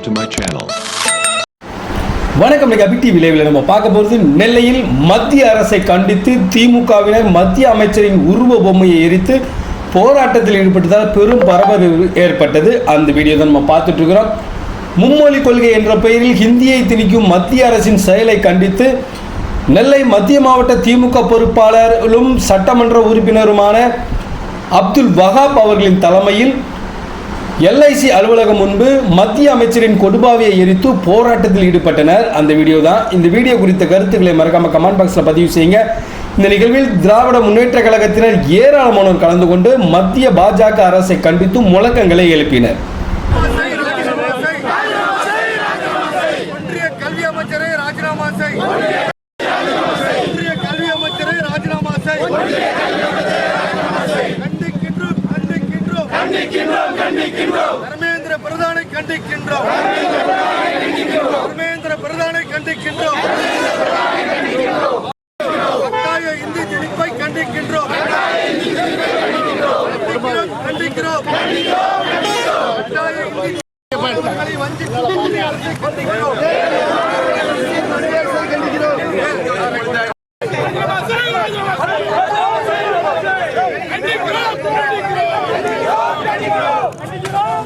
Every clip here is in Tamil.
subscribe to my channel. வணக்கம் இன்னைக்கு அபிக் டிவி நம்ம பார்க்க போகிறது நெல்லையில் மத்திய அரசை கண்டித்து திமுகவினர் மத்திய அமைச்சரின் உருவ பொம்மையை எரித்து போராட்டத்தில் ஈடுபட்டதால் பெரும் பரபரப்பு ஏற்பட்டது அந்த வீடியோ தான் நம்ம பார்த்துட்டு இருக்கிறோம் மும்மொழி கொள்கை என்ற பெயரில் ஹிந்தியை திணிக்கும் மத்திய அரசின் செயலை கண்டித்து நெல்லை மத்திய மாவட்ட திமுக பொறுப்பாளர்களும் சட்டமன்ற உறுப்பினருமான அப்துல் வஹாப் அவர்களின் தலைமையில் எல்ஐசி அலுவலகம் முன்பு மத்திய அமைச்சரின் கொடுபாவியை எரித்து போராட்டத்தில் ஈடுபட்டனர். அந்த வீடியோ தான். இந்த வீடியோ குறித்த கருத்துக்களை மறக்காம கமெண்ட் பாக்ஸில் பதிவு செய்யுங்க. இந்த நிகழ்வில் திராவிட முன்னேற்ற கழகத்தினர் ஏராளமானோர் கலந்து கொண்டு மத்திய பாஜக அரசை கண்டித்து முழக்கங்களை எழுப்பினர். ராஜினாமா செய். கண்டிக்கின்றோம். தர்மேந்திர பிரதானை கண்டிக்கின்றோம். தர்மேந்திர பிரதானை கண்டிக்கின்றோம். கட்டாய இந்தி திணிப்பை கண்டிக்கின்றோம். கண்டிக்கிறோம் கட்டாய இந்தி மக்களை கண்டிக்கிறோம்.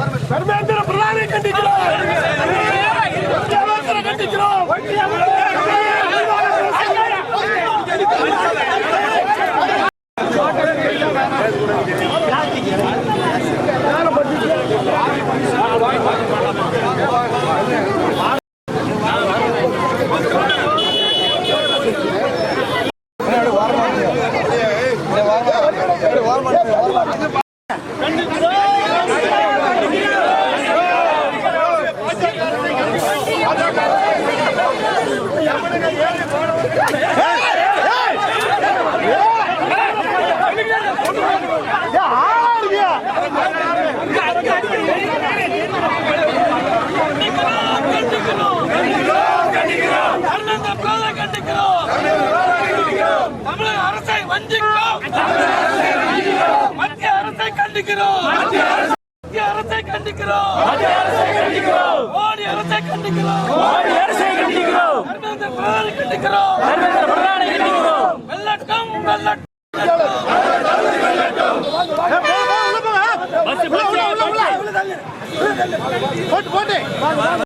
தர்மேந்திர பிரதானை கண்டிக்கிறோம். தமிழக அரசை வஞ்சிக்கிறோம் மத்திய அரசை கண்டிக்கிறோம். மத்திய அரசை கண்டிக்கிறோம். மோடி அரசை கண்டிக்கிறோம். தர்மேந்திர பிரதானை கண்டிக்கிறோம். வெள்ளட்டம் வெள்ளட்டம். போட்டு போட்டு.